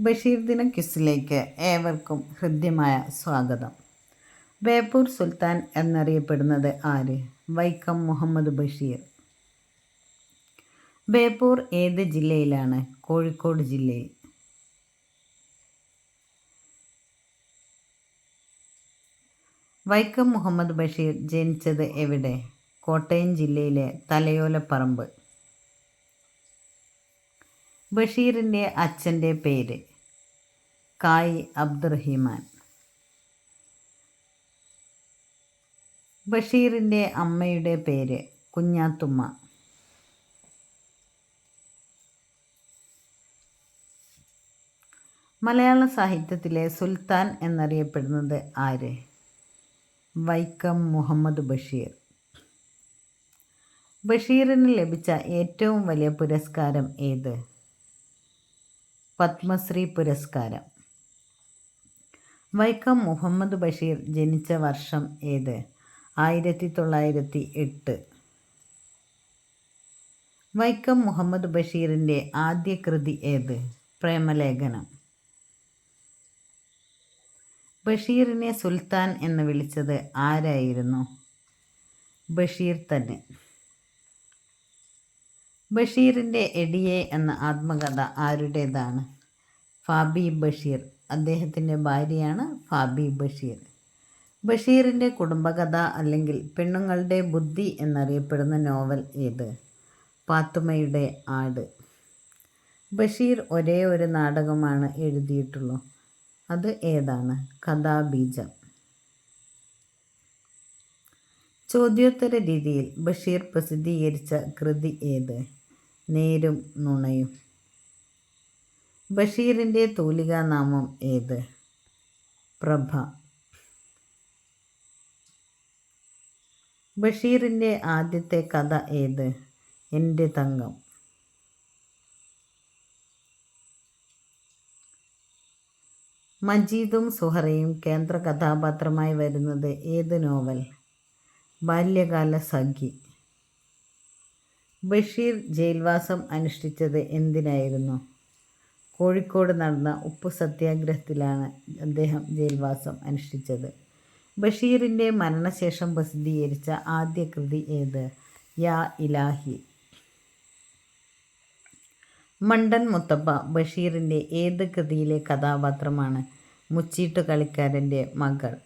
ബഷീർ ദിന ക്വിസിലേക്ക് ഏവർക്കും ഹൃദ്യമായ സ്വാഗതം. ബേപ്പൂർ സുൽത്താൻ എന്നറിയപ്പെടുന്നത് ആര്? വൈക്കം മുഹമ്മദ് ബഷീർ. ബേപ്പൂർ ഏത് ജില്ലയിലാണ്? കോഴിക്കോട് ജില്ലയിൽ. വൈക്കം മുഹമ്മദ് ബഷീർ ജനിച്ചത് എവിടെ? കോട്ടയം ജില്ലയിലെ തലയോലപ്പറമ്പ്. ബഷീറിന്റെ അച്ഛന്റെ പേര്. കായ് അബ്ദുറഹിമാൻ. ബഷീറിന്റെ അമ്മയുടെ പേര് കുഞ്ഞാത്തുമ്മ. മലയാള സാഹിത്യത്തിലെ സുൽത്താൻ എന്നറിയപ്പെടുന്നത് ആര്? വൈക്കം മുഹമ്മദ് ബഷീർ. ബഷീറിന് ലഭിച്ച ഏറ്റവും വലിയ പുരസ്കാരം ഏത്? പത്മശ്രീ പുരസ്കാരം. വൈക്കം മുഹമ്മദ് ബഷീർ ജനിച്ച വർഷം ഏത്? ആയിരത്തി തൊള്ളായിരത്തി എട്ട് വൈക്കം മുഹമ്മദ് ബഷീറിന്റെ ആദ്യ കൃതി ഏത്? പ്രേമലേഖനം. ബഷീറിനെ സുൽത്താൻ എന്ന് വിളിച്ചത് ആരായിരുന്നു? ബഷീർ തന്നെ. ബഷീറിന്റെ എടിയെ എന്ന ആത്മകഥ ആരുടേതാണ്? ഫാബി ബഷീർ. അദ്ദേഹത്തിന്റെ ഭാര്യയാണ് ഫാബി ബഷീർ. ബഷീറിന്റെ കുടുംബകഥ അല്ലെങ്കിൽ പെണ്ണുങ്ങളുടെ ബുദ്ധി എന്നറിയപ്പെടുന്ന നോവൽ ഏത്? പാത്തുമ്മയുടെ ആട്. ബഷീർ ഒരേ ഒരു നാടകമാണ് എഴുതിയിട്ടുള്ളൂ. അത് ഏതാണ്? കഥാബീജം. ചോദ്യോത്തര രീതിയിൽ ബഷീർ പ്രസിദ്ധീകരിച്ച കൃതി ഏത്? നേരും നുണയും. ബഷീറിന്റെ തൂലികാനാമം ഏത്? പ്രഭ. ബഷീറിന്റെ ആദ്യത്തെ കഥ ഏത്? എന്റെ തങ്കം. മജീദും സുഹറയും കേന്ദ്ര കഥാപാത്രമായി വരുന്നത് ഏത് നോവൽ? ബാല്യകാല സഖി. ബഷീർ ജയിൽവാസം അനുഷ്ഠിച്ചത് എന്തിനായിരുന്നു? കോഴിക്കോട് നടന്ന ഉപ്പ് സത്യാഗ്രഹത്തിലാണ് അദ്ദേഹം ജയിൽവാസം അനുഷ്ഠിച്ചത്. ബഷീറിന്റെ മരണശേഷം പ്രസിദ്ധീകരിച്ച ആദ്യ കൃതി ഏത്? യാ ഇലാഹി. മണ്ടൻ മുത്തപ്പ ബഷീറിന്റെ ഏത് കൃതിയിലെ കഥാപാത്രമാണ് മുച്ചീട്ട് കളിക്കാരന്റെ മകൾ?